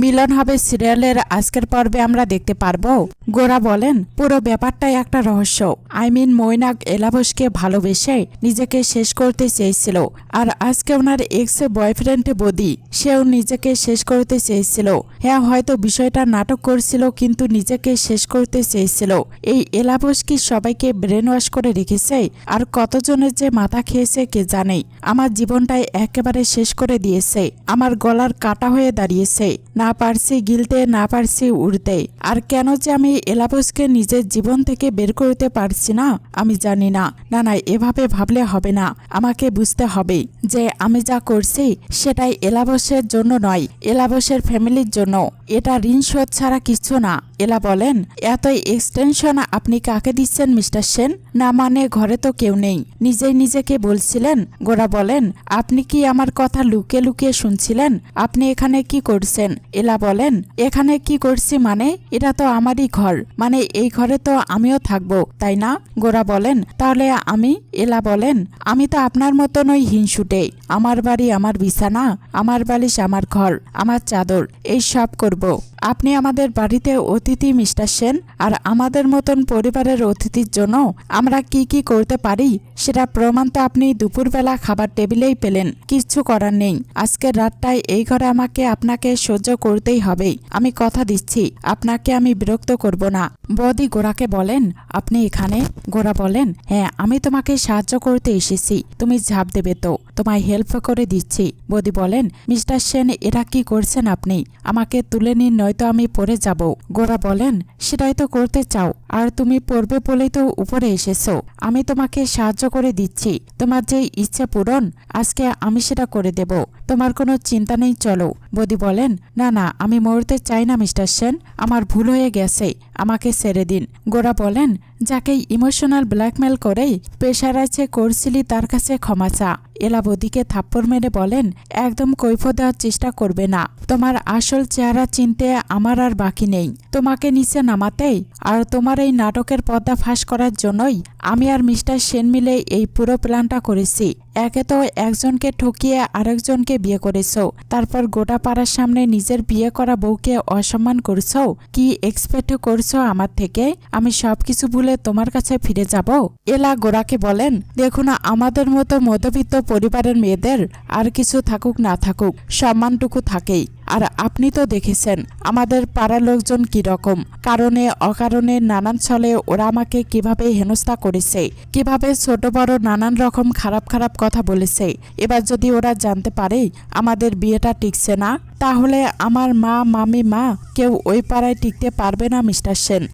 মিলন হবে সিরিয়ালের আজকের পর্বে আমরা দেখতে পারব। গোরা বলেন, পুরো ব্যাপারটাই একটা রহস্য। আই মিন মৈনাক এলাবসকে ভালোবেসে নিজেকে শেষ করতে চেয়েছিল। আর আজকে ওনার এক্স বয়ফ্রেন্ড বদি, সেও নিজেকে শেষ করতে চেয়েছিল। হ্যাঁ হয়তো বিষয়টা নাটক করছিল, কিন্তু নিজেকে শেষ করতে চেয়েছিল। এই এলাবস কি সবাইকে ব্রেন ওয়াশ করে রেখেছে? আর কতজনের যে মাথা খেয়েছে কে জানে? আমার জীবনটাই একেবারে শেষ করে দিয়েছে। আমার গলার কাটা হয়ে দাঁড়িয়েছে। না পারছি গিলতে, না পারছি উড়তে। আর কেন যে আমি এলাবসকে নিজের জীবন থেকে বের করতে পারছি না, আমি জানি না। না না, এভাবে ভাবলে হবে না। আমাকে বুঝতে হবে যে আমি যা করছি, সেটাই এলাবসের জন্য নয়, এলাবসের ফ্যামিলির জন্য। এটা ঋণ শোধ ছাড়া কিছু না। এলা বলেন, এত এক্সটেনশন আপনি কাকে দিচ্ছেন, মিস্টার সেন? না মানে ঘরে তো কেউ নেই। নিজেই নিজেকে বলছিলেন। গোরা বলেন, আপনি কি আমার কথা লুকিয়ে লুকিয়ে শুনছিলেন? আপনি এখানে কি করছেন? এলা বলেন, এখানে কি করছি মানে? এটা তো আমারই ঘর। মানে এই ঘরে তো আমিও থাকব, তাই না? গোরা বলেন, তাহলে আমি? এলা বলেন, আমি তো আপনার মতন ওই হিংসুটে। আমার বাড়ি আমার বিছানা, আমার বালিশ আমার ঘর, আমার চাদর, এই সব করব। আপনি আমাদের বাড়িতে অতিথি মিস্টার সেন আর আমাদের মতন পরিবারের অতিথির জন্য আমরা কি কি করতে পারি সেটা প্রমাণ তো আপনি দুপুরবেলা খাবার টেবিলেই পেলেন। কিচ্ছু করার নেই। আজকের রাতটায় এই ঘরে আমাকে আপনাকে সহ্য করতেই হবে। আমি কথা দিচ্ছি। আপনাকে আমি বিরক্ত করব না। বদি গোরাকে বলেন, আপনি এখানে? গোরা বলেন হ্যাঁ আমি তোমাকে সাহায্য করতে এসেছি। তুমি ঝাঁপ দেবে তো। তোমায় হেল্প করে দিচ্ছি। বদি বলেন, মিস্টার সেন, এরা কি করছেন আপনি? আমাকে তুলে নিন, নয়তো আমি পড়ে যাব। গোরা বলেন, সেটাই তো করতে চাও। আর তুমি পড়বে বলেই তো উপরে এসেছ। আমি তোমাকে সাহায্য করে দিচ্ছি। তোমার যে ইচ্ছে পূরণ, আজকে আমি সেটা করে দেব। তোমার কোনো চিন্তা নেই, চলো। বদি বলেন, না না, আমি মরতে চাই না, মিস্টার সেন। আমার ভুল হয়ে গেছে। আমাকে ছেড়ে দিন। গোরা বলেন যাকে ইমোশনাল ব্ল্যাকমেল করেই পেশারাইছে করছিলি, তার কাছে ক্ষমা চা। এলা বদিকে থাপ্পড় মেরে বলেন, একদম কৈফত দেওয়ার চেষ্টা করবে না। তোমার আসল চেহারা চিনতে আমার আর বাকি নেই। তোমাকে নিচে নামাতেই আর তোমার এই নাটকের পর্দা ফাঁস করার জন্যই আমি আর মিস্টার সেন মিলে এই পুরো প্ল্যানটা করেছি। একে তো একজনকে ঠকিয়ে আরেকজনকে বিয়ে করেছ। তারপর গোটা পাড়ার সামনে নিজের বিয়ে করা বউকে অসম্মান করছ? কি এক্সপেক্ট করছ আমার থেকে? আমি সবকিছু ভুলে তোমার কাছে ফিরে যাব? এলা গোরাকে বলেন দেখুন আমাদের মতো মধ্যবিত্ত পরিবারের মেয়েদের আর কিছু থাকুক, না থাকুক, সম্মানটুকু থাকেই। আর আপনি তো দেখেছেন, আমাদের পাড়ার লোকজন কি রকম কারণে, অকারণে নানান ছলে ওরা আমাকে কীভাবে হেনস্থা করেছে, কীভাবে ছোট বড় নানান রকম খারাপ খারাপ কথা বলেছে। এবার যদি ওরা জানতে পারে, আমাদের বিয়েটা টিকছে না, তাহলে আমার মা, মামি, মা কেউ ওই পাড়ায় টিকতে পারবে না, মিস্টার সেন।